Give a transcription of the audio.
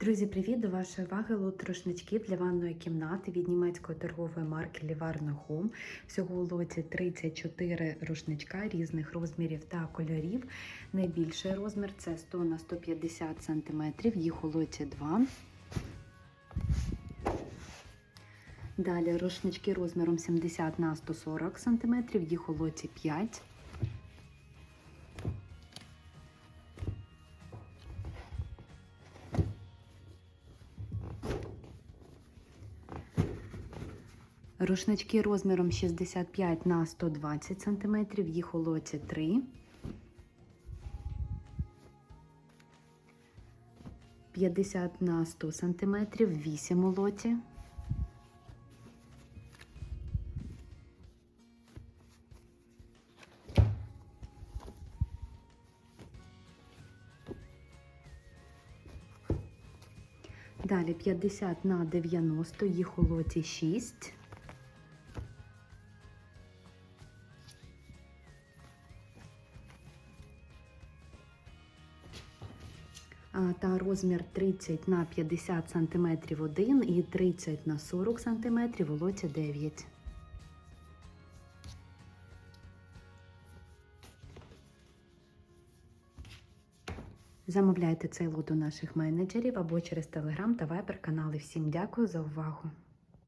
Друзі, привіт! До вашої уваги лот рушничків для ванної кімнати від німецької торгової марки Livarno Home. Всього у лоті 34 рушничка різних розмірів та кольорів. Найбільший розмір це 100 на 150 см, їх у лоті 2. Далі рушнички розміром 70 на 140 см, їх у лоті 5. Рушнички розміром 65 на 120 см, їх у лоті 3. 50 на 100 см, 8 у лоті. Далі 50 на 90, їх у лоті 6. Та розмір 30 на 50 см 1 і 30 на 40 см у 9. Замовляйте цей лот у наших менеджерів або через телеграм та Viber канали. Всім дякую за увагу!